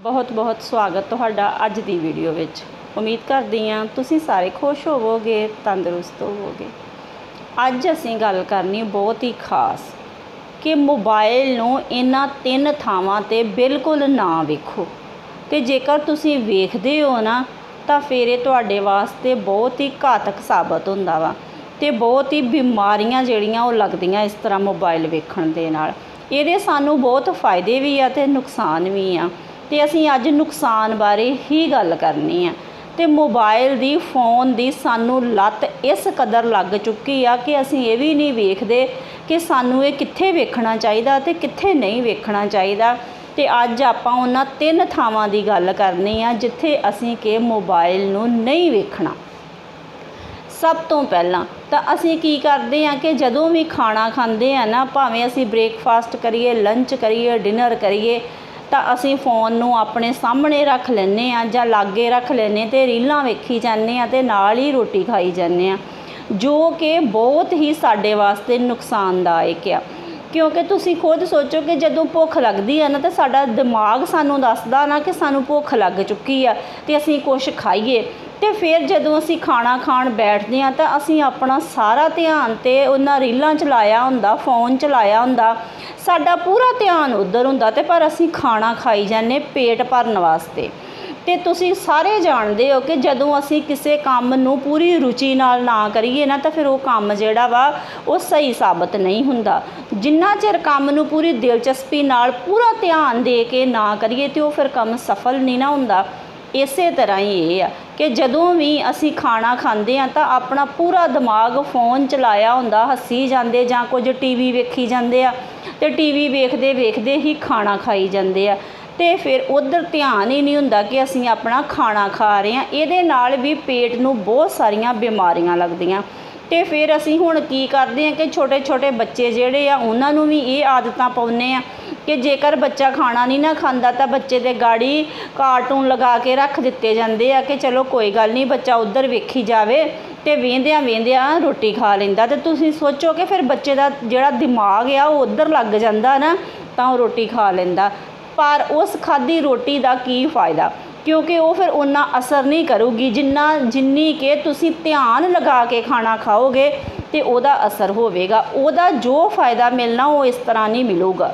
ਬਹੁਤ ਬਹੁਤ ਸਵਾਗਤ ਤੁਹਾਡਾ ਅੱਜ ਦੀ ਵੀਡੀਓ ਵਿੱਚ। ਉਮੀਦ ਕਰਦੀ ਹਾਂ ਤੁਸੀਂ ਸਾਰੇ ਖੁਸ਼ ਹੋਵੋਗੇ, ਤੰਦਰੁਸਤ ਹੋਵੋਗੇ। ਅੱਜ ਅਸੀਂ ਗੱਲ ਕਰਨੀ ਬਹੁਤ ਹੀ ਖਾਸ ਕਿ ਮੋਬਾਈਲ ਨੂੰ ਇਹਨਾਂ ਤਿੰਨ ਥਾਵਾਂ ਤੇ ਬਿਲਕੁਲ ਨਾ ਵੇਖੋ। ਤੇ ਜੇਕਰ ਤੁਸੀਂ ਵੇਖਦੇ ਹੋ ਨਾ, ਤਾਂ ਫਿਰ ਇਹ ਤੁਹਾਡੇ ਵਾਸਤੇ ਬਹੁਤ ਹੀ ਘਾਤਕ ਸਾਬਤ ਹੁੰਦਾ ਵਾ ਤੇ ਬਹੁਤ ਹੀ ਬਿਮਾਰੀਆਂ ਜਿਹੜੀਆਂ ਉਹ ਲੱਗਦੀਆਂ ਇਸ ਤਰ੍ਹਾਂ ਮੋਬਾਈਲ ਵੇਖਣ ਦੇ ਨਾਲ। ਇਹਦੇ ਸਾਨੂੰ ਬਹੁਤ ਫਾਇਦੇ ਵੀ ਆ ਤੇ ਨੁਕਸਾਨ ਵੀ ਆ। ਤੇ ਅਸੀਂ ਅੱਜ ਨੁਕਸਾਨ ਬਾਰੇ ਹੀ ਗੱਲ ਕਰਨੀ ਆ। ਤੇ ਮੋਬਾਈਲ ਦੀ, ਫੋਨ ਦੀ ਸਾਨੂੰ ਲੱਤ ਇਸ ਕਦਰ ਲੱਗ ਚੁੱਕੀ ਆ ਕਿ ਅਸੀਂ ਇਹ ਵੀ ਨਹੀਂ ਵੇਖਦੇ ਕਿ ਸਾਨੂੰ ਇਹ ਕਿੱਥੇ ਵੇਖਣਾ ਚਾਹੀਦਾ ਤੇ ਕਿੱਥੇ ਨਹੀਂ ਵੇਖਣਾ ਚਾਹੀਦਾ। ਤੇ ਅੱਜ ਆਪਾਂ ਉਹਨਾਂ ਤਿੰਨ ਥਾਵਾਂ ਦੀ ਗੱਲ ਕਰਨੀ ਆ ਜਿੱਥੇ ਅਸੀਂ ਕਿ ਮੋਬਾਈਲ ਨੂੰ ਨਹੀਂ ਵੇਖਣਾ। ਸਭ ਤੋਂ ਪਹਿਲਾਂ ਤਾਂ ਅਸੀਂ ਕੀ ਕਰਦੇ ਆ ਕਿ ਜਦੋਂ ਵੀ ਖਾਣਾ ਖਾਂਦੇ ਆ ਨਾ, ਭਾਵੇਂ ਅਸੀਂ ਬ੍ਰੇਕਫਾਸਟ ਕਰੀਏ, ਲੰਚ ਕਰੀਏ, ਡਿਨਰ ਕਰੀਏ ਤਾਂ ਅਸੀਂ ਫੋਨ ਨੂੰ ਆਪਣੇ ਸਾਹਮਣੇ ਰੱਖ ਲੈਂਦੇ ਆ ਜਾਂ ਲਾਗੇ ਰੱਖ ਲੈਂਦੇ ਤੇ ਰੀਲਾਂ ਵੇਖੀ ਜਾਂਦੇ ਆ ਤੇ ਨਾਲ ਹੀ ਰੋਟੀ ਖਾਈ ਜਾਂਦੇ ਆ ਜੋ ਕਿ ਬਹੁਤ ਹੀ ਸਾਡੇ ਵਾਸਤੇ ਨੁਕਸਾਨਦਾਇਕ ਆ। ਕਿਉਂਕਿ ਤੁਸੀਂ ਖੁਦ ਸੋਚੋ ਕਿ ਜਦੋਂ ਭੁੱਖ ਲੱਗਦੀ ਆ ਨਾ ਤਾਂ ਸਾਡਾ ਦਿਮਾਗ ਸਾਨੂੰ ਦੱਸਦਾ ਨਾ ਕਿ ਸਾਨੂੰ ਭੁੱਖ ਲੱਗ ਚੁੱਕੀ ਆ ਤੇ ਅਸੀਂ ਕੁਝ ਖਾਈਏ। ਤੇ ਫਿਰ ਜਦੋਂ ਅਸੀਂ ਖਾਣਾ ਖਾਣ ਬੈਠਦੇ ਆ ਤਾਂ ਅਸੀਂ ਆਪਣਾ ਸਾਰਾ ਧਿਆਨ ਤੇ ਉਹਨਾਂ ਰੀਲਾਂ ਚਲਾਇਆ ਹੁੰਦਾ, ਫੋਨ ਚਲਾਇਆ ਹੁੰਦਾ। ਸਾਡਾ ਪੂਰਾ ਧਿਆਨ ਉਧਰ ਹੁੰਦਾ ਤੇ ਪਰ ਅਸੀਂ ਖਾਣਾ ਖਾਈ ਜਾਂਦੇ ਪੇਟ ਭਰਨ ਵਾਸਤੇ। ਤੇ ਤੁਸੀਂ ਸਾਰੇ ਜਾਣਦੇ ਹੋ ਕਿ ਜਦੋਂ ਅਸੀਂ ਕਿਸੇ ਕੰਮ ਨੂੰ ਪੂਰੀ ਰੁਚੀ ਨਾਲ ਨਾ ਕਰੀਏ ਨਾ ਤਾਂ ਫਿਰ ਉਹ ਕੰਮ ਜਿਹੜਾ ਵਾ, ਉਹ ਸਹੀ ਸਾਬਤ ਨਹੀਂ ਹੁੰਦਾ। ਜਿੰਨਾ ਚਿਰ ਕੰਮ ਨੂੰ ਪੂਰੀ ਦਿਲਚਸਪੀ ਨਾਲ ਪੂਰਾ ਧਿਆਨ ਦੇ ਕੇ ਨਾ ਕਰੀਏ ਤੇ ਉਹ ਫਿਰ ਕੰਮ ਸਫਲ ਨਹੀਂ ਨਾ ਹੁੰਦਾ। ਇਸੇ ਤਰ੍ਹਾਂ ਹੀ ਇਹ ਆ। ਕਿ ਜਦੋਂ ਵੀ ਅਸੀਂ ਖਾਣਾ ਖਾਂਦੇ ਆ ਤਾਂ ਆਪਣਾ ਪੂਰਾ ਦਿਮਾਗ ਫੋਨ ਚਲਾਇਆ ਹੁੰਦਾ, ਹੱਸੀ ਜਾਂਦੇ ਜਾਂ ਕੁਝ ਟੀਵੀ ਵੇਖੀ ਜਾਂਦੇ ਆ ਤੇ ਟੀਵੀ ਵੇਖਦੇ ਵੇਖਦੇ ਹੀ ਖਾਣਾ ਖਾਈ ਜਾਂਦੇ ਆ। ਤੇ ਫਿਰ ਉਧਰ ਧਿਆਨ ਹੀ ਨਹੀਂ ਹੁੰਦਾ ਕਿ ਅਸੀਂ ਆਪਣਾ ਖਾਣਾ ਖਾ ਰਹੇ ਆ ਇਹਦੇ ਨਾਲ ਵੀ ਪੇਟ ਨੂੰ ਬਹੁਤ ਸਾਰੀਆਂ ਬਿਮਾਰੀਆਂ ਲੱਗਦੀਆਂ। ਤੇ ਫਿਰ ਅਸੀਂ ਹੁਣ ਕੀ ਕਰਦੇ ਆ ਕਿ ਛੋਟੇ ਛੋਟੇ ਬੱਚੇ ਜਿਹੜੇ ਆ, ਉਹਨਾਂ ਨੂੰ ਵੀ ਇਹ ਆਦਤਾਂ ਪਾਉਂਦੇ ਆ ਕਿ ਜੇਕਰ ਬੱਚਾ ਖਾਣਾ ਨਹੀਂ ਨਾ ਖਾਂਦਾ ਤਾਂ ਬੱਚੇ ਦੇ ਗਾੜੀ ਕਾਰਟੂਨ ਲਗਾ ਕੇ ਰੱਖ ਦਿੱਤੇ ਜਾਂਦੇ ਆ ਕਿ ਚਲੋ ਕੋਈ ਗੱਲ ਨਹੀਂ ਬੱਚਾ ਉਧਰ ਵੇਖੀ ਜਾਵੇ ਤੇ ਵੇਂਦਿਆਂ ਵੇਂਦਿਆਂ ਰੋਟੀ ਖਾ ਲੈਂਦਾ। ਤੇ ਤੁਸੀਂ ਸੋਚੋ ਕਿ ਫਿਰ ਬੱਚੇ ਦਾ ਜਿਹੜਾ ਦਿਮਾਗ ਆ ਉਹ ਉਧਰ ਲੱਗ ਜਾਂਦਾ ਨਾ ਤਾਂ ਉਹ ਰੋਟੀ ਖਾ ਲੈਂਦਾ। ਪਰ ਉਸ ਖਾਦੀ ਰੋਟੀ ਦਾ ਕੀ ਫਾਇਦਾ? ਕਿਉਂਕਿ ਉਹ ਫਿਰ ਉਨਾ ਅਸਰ ਨਹੀਂ ਕਰੂਗੀ ਜਿੰਨਾ ਜਿੰਨੀ ਕਿ ਤੁਸੀਂ ਧਿਆਨ ਲਗਾ ਕੇ ਖਾਣਾ ਖਾਓਗੇ ਤੇ ਉਹਦਾ ਅਸਰ ਹੋਵੇਗਾ। ਉਹਦਾ ਜੋ ਫਾਇਦਾ ਮਿਲਣਾ ਉਹ ਇਸ ਤਰ੍ਹਾਂ ਨਹੀਂ ਮਿਲੂਗਾ।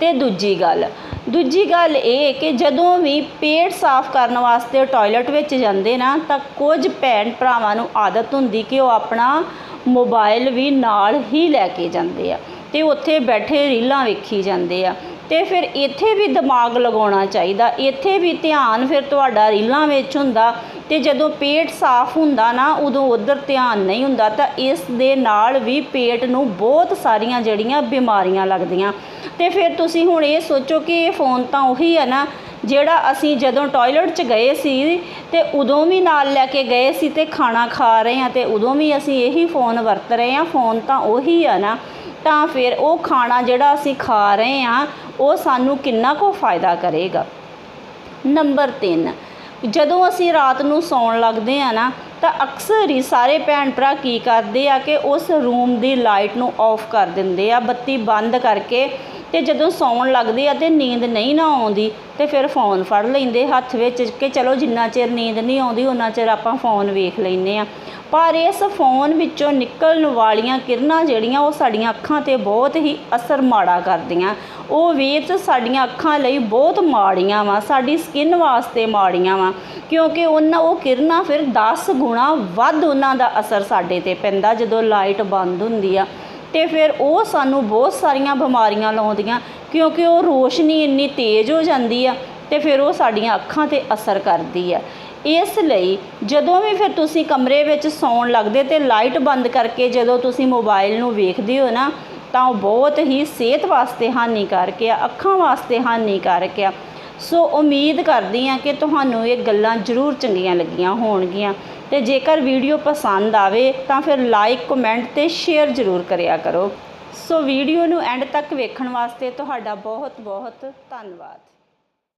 ਤੇ ਦੂਜੀ ਗੱਲ ਦੂਜੀ ਗੱਲ ਇਹ ਕਿ ਜਦੋਂ ਵੀ ਪੇਟ ਸਾਫ਼ ਕਰਨ ਵਾਸਤੇ ਟਾਇਲਟ ਵਿੱਚ ਜਾਂਦੇ ਨਾ, ਤਾਂ ਕੁਝ ਭੈਣ ਭਰਾਵਾਂ ਨੂੰ ਆਦਤ ਹੁੰਦੀ ਕਿ ਉਹ ਆਪਣਾ ਮੋਬਾਈਲ ਵੀ ਨਾਲ ਹੀ ਲੈ ਕੇ ਜਾਂਦੇ ਆ ਤੇ ਉੱਥੇ ਬੈਠੇ ਰੀਲਾਂ ਵੇਖੀ ਜਾਂਦੇ ਆ। ਤੇ ਫਿਰ ਇੱਥੇ ਵੀ ਦਿਮਾਗ ਲਗਾਉਣਾ ਚਾਹੀਦਾ, ਇੱਥੇ ਵੀ ਧਿਆਨ ਫਿਰ ਤੁਹਾਡਾ ਰੀਲਾਂ ਵਿੱਚ ਹੁੰਦਾ ਤੇ ਜਦੋਂ ਪੇਟ ਸਾਫ਼ ਹੁੰਦਾ ਨਾ, ਉਦੋਂ ਉਧਰ ਧਿਆਨ ਨਹੀਂ ਹੁੰਦਾ, ਤਾਂ ਇਸ ਦੇ ਨਾਲ ਵੀ ਪੇਟ ਨੂੰ ਬਹੁਤ ਸਾਰੀਆਂ ਜਿਹੜੀਆਂ ਬਿਮਾਰੀਆਂ ਲੱਗਦੀਆਂ। ਤੇ ਫਿਰ ਤੁਸੀਂ ਹੁਣ ਇਹ ਸੋਚੋ ਕਿ ਇਹ ਫੋਨ ਤਾਂ ਉਹੀ ਹੈ ਨਾ, ਜਿਹੜਾ ਅਸੀਂ ਜਦੋਂ ਟਾਇਲਟ 'ਚ ਗਏ ਸੀ ਤੇ ਉਦੋਂ ਵੀ ਨਾਲ ਲੈ ਕੇ ਗਏ ਸੀ ਤੇ ਖਾਣਾ ਖਾ ਰਹੇ ਹਾਂ ਤੇ ਉਦੋਂ ਵੀ ਅਸੀਂ ਇਹੀ ਫੋਨ ਵਰਤ ਰਹੇ ਹਾਂ, ਫੋਨ ਤਾਂ ਉਹੀ ਆ ਨਾ, ਤਾਂ ਫਿਰ ਉਹ ਖਾਣਾ ਜਿਹੜਾ ਅਸੀਂ ਖਾ ਰਹੇ ਹਾਂ, ਉਹ ਸਾਨੂੰ ਕਿੰਨਾ ਕੁ ਫਾਇਦਾ ਕਰੇਗਾ? ਨੰਬਰ 3 ਜਦੋਂ ਅਸੀਂ ਰਾਤ ਨੂੰ ਸੌਣ ਲੱਗਦੇ ਆ ਨਾ, ਤਾਂ ਅਕਸਰ ਹੀ ਸਾਰੇ ਭੈਣ ਭਰਾ ਕੀ ਕਰਦੇ ਆ ਕਿ ਉਸ ਰੂਮ ਦੀ ਲਾਈਟ ਨੂੰ ਆਫ ਕਰ ਦਿੰਦੇ ਆ, ਬੱਤੀ ਬੰਦ ਕਰਕੇ ਤੇ ਜਦੋਂ ਸੌਣ ਲੱਗਦੇ ਆ ਤੇ ਨੀਂਦ ਨਹੀਂ ਨਾ ਆਉਂਦੀ, ਤੇ ਫਿਰ ਫੋਨ ਫੜ ਲੈਂਦੇ, ਹੱਥ ਵਿੱਚ ਕਿ ਚਲੋ ਜਿੰਨਾ ਚਿਰ ਨੀਂਦ ਨਹੀਂ ਆਉਂਦੀ ਉਹਨਾਂ ਚਿਰ ਆਪਾਂ ਫੋਨ ਵੇਖ ਲੈਨੇ ਆ। ਪਰ ਇਸ ਫੋਨ ਵਿੱਚੋਂ ਨਿਕਲਣ ਵਾਲੀਆਂ ਕਿਰਨਾਂ ਜਿਹੜੀਆਂ, ਉਹ ਸਾਡੀਆਂ ਅੱਖਾਂ ਤੇ ਬਹੁਤ ਹੀ ਅਸਰ ਮਾੜਾ ਕਰਦੀਆਂ। ਉਹ ਵੇਵਸ ਸਾਡੀਆਂ ਅੱਖਾਂ ਲਈ ਬਹੁਤ ਮਾੜੀਆਂ ਵਾ, ਸਾਡੀ ਸਕਿਨ ਵਾਸਤੇ ਮਾੜੀਆਂ ਵਾ, ਕਿਉਂਕਿ ਉਹਨਾਂ, ਉਹ ਕਿਰਨਾਂ ਫਿਰ 10 ਗੁਣਾ ਵੱਧ ਉਹਨਾਂ ਦਾ ਅਸਰ ਸਾਡੇ ਤੇ ਪੈਂਦਾ, ਜਦੋਂ ਲਾਈਟ ਬੰਦ ਹੁੰਦੀ ਆ। ਤੇ ਫਿਰ ਉਹ ਸਾਨੂੰ ਬਹੁਤ ਸਾਰੀਆਂ ਬਿਮਾਰੀਆਂ ਲਾਉਂਦੀਆਂ, ਕਿਉਂਕਿ ਉਹ ਰੋਸ਼ਨੀ ਇੰਨੀ ਤੇਜ਼ ਹੋ ਜਾਂਦੀ ਆ ਤੇ ਫਿਰ ਉਹ ਸਾਡੀਆਂ ਅੱਖਾਂ ਤੇ ਅਸਰ ਕਰਦੀ ਆ। ਇਸ ਲਈ ਜਦੋਂ ਵੀ ਫਿਰ ਤੁਸੀਂ ਕਮਰੇ ਵਿੱਚ ਸੌਣ ਲੱਗਦੇ ਤੇ ਲਾਈਟ ਬੰਦ ਕਰਕੇ ਜਦੋਂ ਤੁਸੀਂ ਮੋਬਾਈਲ ਨੂੰ ਵੇਖਦੇ ਹੋ ਨਾ, ਤਾਂ ਉਹ ਬਹੁਤ ਹੀ ਸਿਹਤ ਵਾਸਤੇ ਹਾਨੀਕਾਰਕ ਆ, ਅੱਖਾਂ ਵਾਸਤੇ ਹਾਨੀਕਾਰਕ ਆ। ਸੋ ਉਮੀਦ ਕਰਦੀ ਆ ਕਿ ਤੁਹਾਨੂੰ ਇਹ ਗੱਲਾਂ ਜ਼ਰੂਰ ਚੰਗੀਆਂ ਲੱਗੀਆਂ ਹੋਣਗੀਆਂ। ਤੇ ਜੇਕਰ ਵੀਡੀਓ ਪਸੰਦ ਆਵੇ ਤਾਂ ਫਿਰ ਲਾਈਕ ਕਮੈਂਟ ਤੇ ਸ਼ੇਅਰ ਜ਼ਰੂਰ ਕਰਿਆ ਕਰੋ। ਸੋ ਵੀਡੀਓ ਨੂੰ ਐਂਡ ਤੱਕ ਵੇਖਣ ਵਾਸਤੇ ਤੁਹਾਡਾ ਬਹੁਤ ਬਹੁਤ ਧੰਨਵਾਦ।